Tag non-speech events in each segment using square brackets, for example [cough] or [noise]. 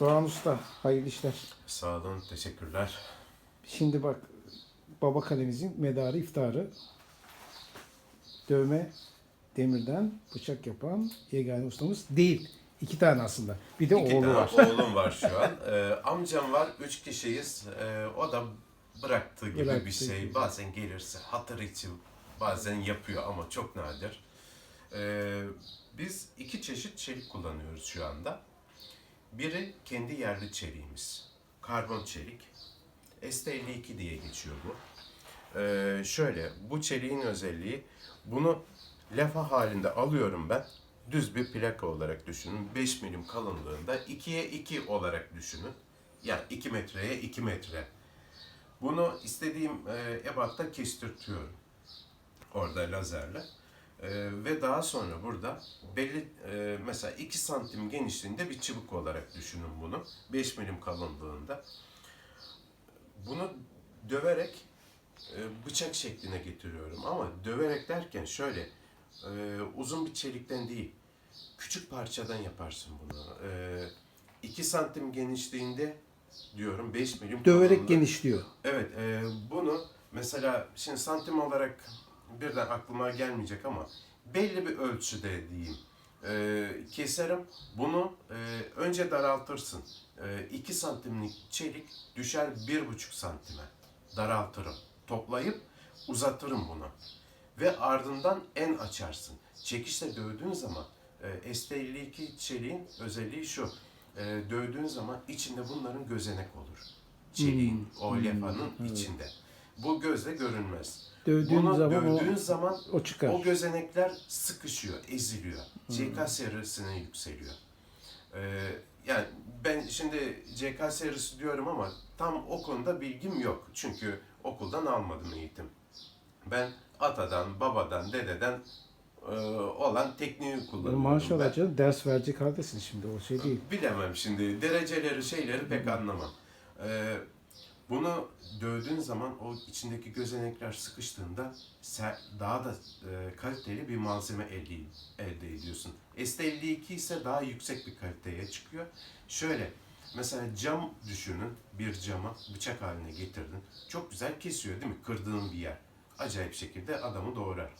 Doğan Usta, hayırlı işler. Sağ olun, teşekkürler. Şimdi bak, baba kalemizin medarı iftarı. Dövme demirden bıçak yapan yegane ustamız değil. İki tane aslında. Bir de İki oğlu tane var. oğlum var şu an. [laughs] Ee, amcam var, üç kişiyiz. Ee, o da bıraktı gibi Bıraktı bir şey. gibi. Bazen gelirse hatır için bazen yapıyor ama çok nadir. Ee, biz iki çeşit çelik kullanıyoruz şu anda. Biri kendi yerli çeliğimiz. Karbon çelik. ST52 diye geçiyor bu. Ee, şöyle, bu çeliğin özelliği, bunu lefa halinde alıyorum ben. Düz bir plaka olarak düşünün. 5 milim kalınlığında 2'ye 2 olarak düşünün. Yani 2 metreye 2 metre. Bunu istediğim e, ebatta kestirtiyorum. Orada lazerle. E, ve daha sonra burada belli e, mesela 2 santim genişliğinde bir çubuk olarak düşünün bunu. 5 milim kalınlığında. Bunu döverek e, bıçak şekline getiriyorum. Ama döverek derken şöyle e, uzun bir çelikten değil. Küçük parçadan yaparsın bunu. 2 santim genişliğinde diyorum 5 milim Döverek kalınlığı- genişliyor. Evet, e, bunu mesela şimdi santim olarak birden aklıma gelmeyecek ama belli bir ölçüde diyeyim. E, keserim. Bunu e, önce daraltırsın. 2 santimlik çelik düşer bir buçuk santime. Daraltırım. Toplayıp uzatırım bunu. Ve ardından en açarsın. Çekişle dövdüğün zaman e, ST52 çeliğin özelliği şu. E, dövdüğün zaman içinde bunların gözenek olur. Çeliğin, o lefanın içinde. Bu gözle görünmez. Dövdüğün Bunu zaman dövdüğün o, zaman o çıkar. o gözenekler sıkışıyor, eziliyor. CK serisine yükseliyor. Ee, yani ben şimdi CK serisi diyorum ama tam o konuda bilgim yok. Çünkü okuldan almadım eğitim. Ben atadan, babadan, dededen e, olan tekniği kullanıyorum. Maşallah ben. canım ders verecek haldesin şimdi o şey değil. Bilemem şimdi. Dereceleri, şeyleri pek anlamam. Ee, bunu dövdüğün zaman o içindeki gözenekler sıkıştığında daha da e, kaliteli bir malzeme elde, ediyorsun. ST52 ise daha yüksek bir kaliteye çıkıyor. Şöyle, mesela cam düşünün, bir cama bıçak haline getirdin. Çok güzel kesiyor değil mi? Kırdığın bir yer. Acayip şekilde adamı doğrar.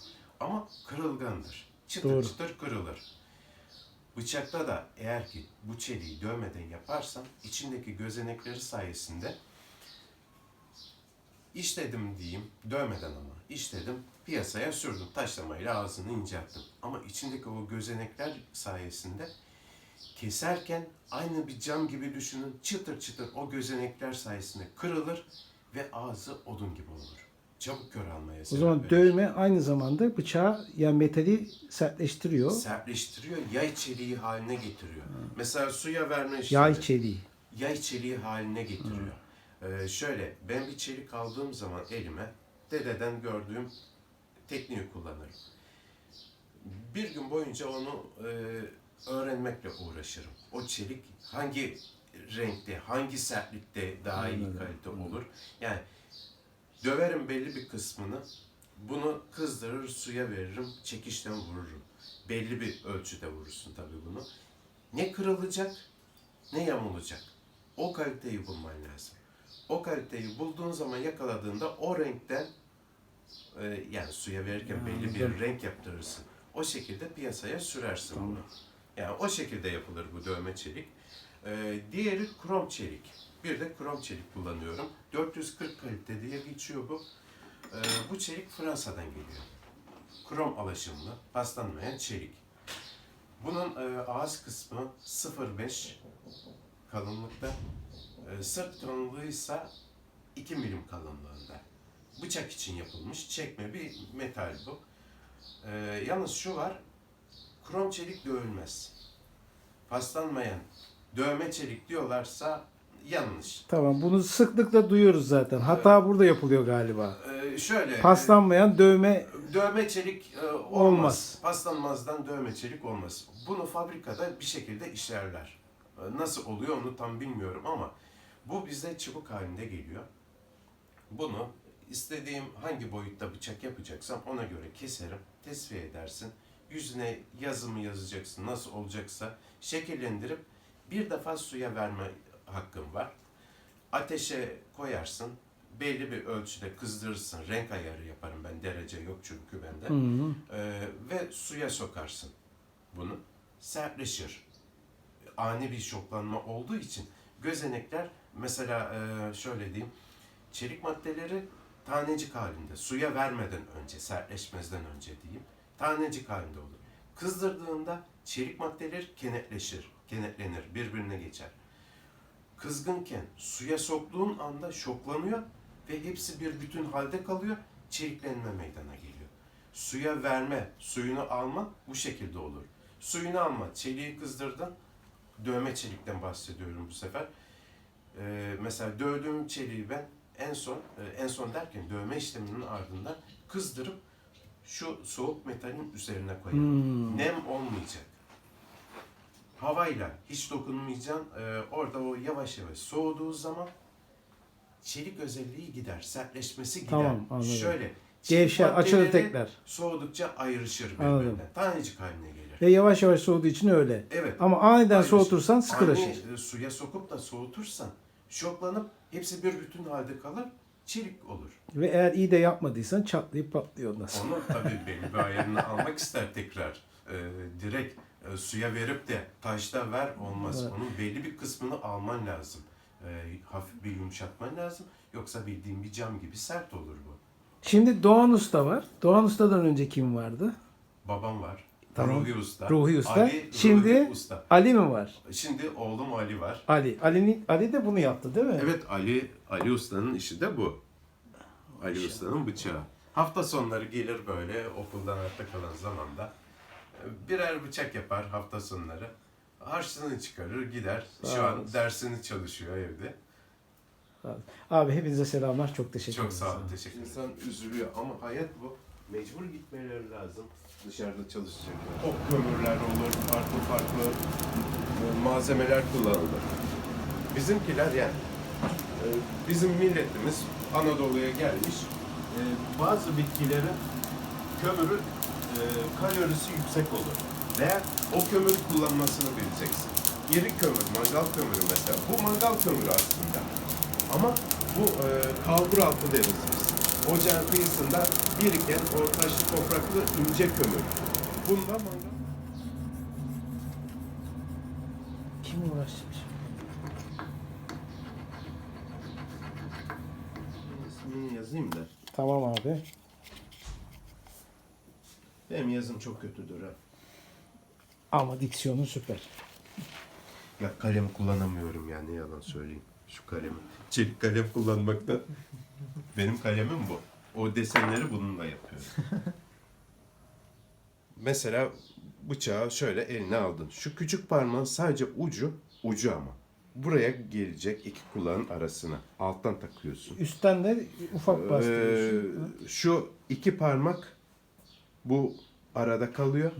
Ama kırılgandır. Çıtır Doğru. çıtır kırılır. Bıçakta da eğer ki bu çeliği dövmeden yaparsan içindeki gözenekleri sayesinde işledim diyeyim, dövmeden ama işledim, piyasaya sürdüm, taşlamayla ağzını incelttim. Ama içindeki o gözenekler sayesinde keserken aynı bir cam gibi düşünün, çıtır çıtır o gözenekler sayesinde kırılır ve ağzı odun gibi olur. Çabuk kör almaya O sebep zaman verir. dövme aynı zamanda bıçağı yani metali sertleştiriyor. sertleştiriyor, yay çeliği haline getiriyor. Mesela suya verme Yay işlemi çeliği. yay çeliği haline getiriyor. Ee, şöyle, ben bir çelik aldığım zaman elime dededen gördüğüm tekniği kullanırım. Bir gün boyunca onu e, öğrenmekle uğraşırım. O çelik hangi renkte, hangi sertlikte daha iyi kalite olur. Yani döverim belli bir kısmını, bunu kızdırır, suya veririm, çekişten vururum. Belli bir ölçüde vurursun tabii bunu. Ne kırılacak, ne yamulacak. O kaliteyi bulman lazım. O kaliteyi bulduğun zaman yakaladığında o renkten e, yani suya verirken belli bir renk yaptırırsın. O şekilde piyasaya sürersin Tamam. bunu. Yani o şekilde yapılır bu dövme çelik. E, diğeri krom çelik. Bir de krom çelik kullanıyorum. 440 kalite diye geçiyor bu. E, bu çelik Fransa'dan geliyor. Krom alaşımlı, paslanmayan çelik. Bunun e, ağız kısmı 0.5 kalınlıkta. E, sırt ise 2 milim kalınlığında. Bıçak için yapılmış çekme bir metal bu. E, yalnız şu var, krom çelik dövülmez. Paslanmayan dövme çelik diyorlarsa yanlış. Tamam bunu sıklıkla duyuyoruz zaten. Hata burada yapılıyor galiba. E, şöyle, Paslanmayan dövme e, dövme çelik e, olmaz. Olmaz. Paslanmazdan dövme çelik olmaz. Bunu fabrikada bir şekilde işlerler. Nasıl oluyor onu tam bilmiyorum ama bu bize çubuk halinde geliyor. Bunu istediğim hangi boyutta bıçak yapacaksam ona göre keserim, tesviye edersin. Yüzüne yazımı yazacaksın nasıl olacaksa şekillendirip Bir defa suya verme hakkın var. Ateşe koyarsın. Belli bir ölçüde kızdırırsın. Renk ayarı yaparım ben. Derece yok çünkü bende. Hı. Ee, ve suya sokarsın bunu. Sertleşir. Ani bir şoklanma olduğu için gözenekler mesela e, şöyle diyeyim çelik maddeleri tanecik halinde suya vermeden önce sertleşmezden önce diyeyim tanecik halinde olur. Kızdırdığında çelik maddeler kenetleşir, kenetlenir, birbirine geçer. Kızgınken suya soktuğun anda şoklanıyor ve hepsi bir bütün halde kalıyor, çeliklenme meydana geliyor. Suya verme, suyunu alma bu şekilde olur. Suyunu alma, çeliği kızdırdın, dövme çelikten bahsediyorum bu sefer. Ee, mesela dövdüğüm çeliği ben en son, e, en son derken dövme işleminin ardından kızdırıp şu soğuk metalin üzerine koyarım. Hmm. Nem olmayacak. Havayla hiç dokunmayacaksın. Ee, orada o yavaş yavaş soğuduğu zaman çelik özelliği gider, sertleşmesi gider. Tamam, anladım. Şöyle. Gevşer, açılır tekrar. Soğudukça ayrışır Anladım. birbirinden. Tanecik haline gelir. Ve yavaş yavaş soğuduğu için öyle. Evet. Ama aniden Ayrışır. soğutursan sıkılaşır. Ani, e, suya sokup da soğutursan şoklanıp hepsi bir bütün halde kalır, çelik olur. Ve eğer iyi de yapmadıysan çatlayıp patlıyor ondan sonra. Onu tabii belli bir ayarını almak ister tekrar. Ee, direkt e, suya verip de taşta ver olmaz. Evet. Onun belli bir kısmını alman lazım. Ee, hafif bir yumuşatman lazım. Yoksa bildiğin bir cam gibi sert olur bu. Şimdi Doğan Usta var. Doğan Usta'dan önce kim vardı? Babam var. Tamam. Ruhi Usta. Ruhi Usta. Ali, Şimdi- Ruhi Usta. Ali mi var? Şimdi oğlum Ali var. Ali. Ali, Ali de bunu yaptı değil mi? Evet Ali Ali Usta'nın işi de bu. Ali Usta'nın bıçağı. Hafta sonları gelir böyle okuldan hayatta kalan zamanda e, birer bıçak yapar hafta sonları. Harçlığını çıkarır gider. Şu an dersini çalışıyor evde. Abi hepinize selamlar. Çok teşekkür Çok ederim. sağ olun. Teşekkür ederim. İnsan üzülüyor ama hayat bu. Mecbur gitmeleri lazım. Dışarıda çalışacaklar. Ok kömürler olur, farklı farklı malzemeler kullanılır. Bizimkiler yani e, bizim milletimiz Anadolu'ya gelmiş. e, Bazı bitkilerin kömürü e, kalorisi yüksek olur. Veya o kömürü kullanmasını bileceksin. İri kömür, mangal kömürü mesela. Bu mangal kömürü aslında. Ama bu e, kalbur altı deriz biz. Ocağın kıyısında biriken o taşlı topraklı ince kömür. Bunda mangal... Kim uğraşacak? İsmini yazayım da. Tamam abi. Benim yazım çok kötüdür ha. Ama diksiyonu süper. Ya kalem kullanamıyorum yani yalan söyleyeyim. Şu kalemi. Çelik kalem kullanmakta. Benim kalemim bu. O desenleri bununla yapıyorum. [laughs] Mesela bıçağı şöyle eline aldın. Şu küçük parmağın sadece ucu, ucu ama. Buraya gelecek iki kulağın arasına. Alttan takıyorsun. Üstten de ufak bastırıyorsun. Ee, şu iki parmak bu arada kalıyor.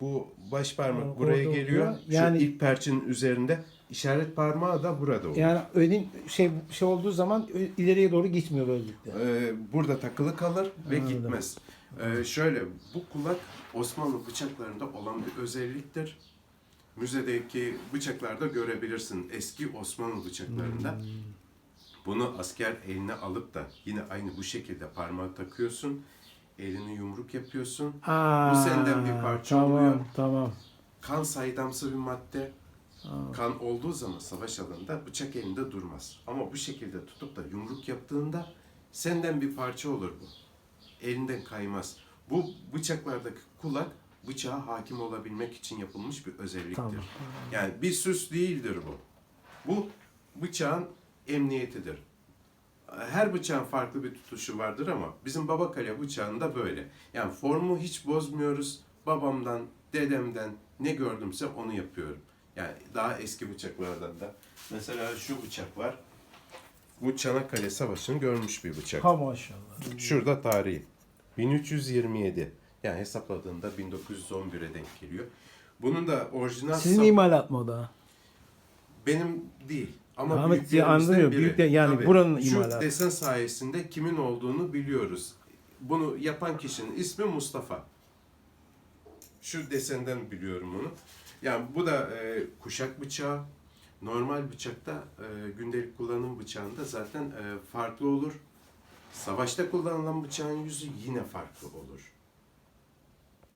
Bu baş parmak Orada buraya oluyor. geliyor. Yani- Şu ilk perçinin üzerinde. İşaret parmağı da burada oluyor. yani önün şey şey olduğu zaman ileriye doğru gitmiyor böylelikle. Ee, burada takılı kalır ve Anladım. gitmez. Ee, şöyle bu kulak Osmanlı bıçaklarında olan bir özelliktir. Müzedeki bıçaklarda görebilirsin eski Osmanlı bıçaklarında. Hmm. Bunu asker eline alıp da yine aynı bu şekilde parmağı takıyorsun. Elini yumruk yapıyorsun. Aa, senden bir parça tamam, oluyor. Tamam. Kan saydamsı bir madde. Aa. Kan olduğu zaman savaş alanında bıçak elinde durmaz. Ama bu şekilde tutup da yumruk yaptığında senden bir parça olur bu. Elinden kaymaz. Bu bıçaklardaki kulak bıçağa hakim olabilmek için yapılmış bir özelliktir. Tamam. Yani bir süs değildir bu. Bu bıçağın emniyetidir. Her bıçağın farklı bir tutuşu vardır ama bizim baba kale bıçağında böyle. Yani formu hiç bozmuyoruz. Babamdan, dedemden ne gördümse onu yapıyorum. Yani daha eski bıçaklardan da. Mesela şu bıçak var. Bu Çanakkale Savaşı'nı görmüş bir bıçak. Ha maşallah. Şurada tarihi. 1327. Yani hesapladığında 1911'e denk geliyor. Bunun da orijinal Sizin sap- imalat mı o da? benim değil. Ama Ahmet, büyüklerimizden anlıyor. biri. Büyükler- yani Tabii. buranın Şu imalatı. desen sayesinde kimin olduğunu biliyoruz. Bunu yapan kişinin ismi Mustafa. Şu desenden biliyorum onu. Yani bu da e, kuşak bıçağı. Normal bıçakta e, gündelik kullanım bıçağında zaten e, farklı olur. Savaşta kullanılan bıçağın yüzü yine farklı olur.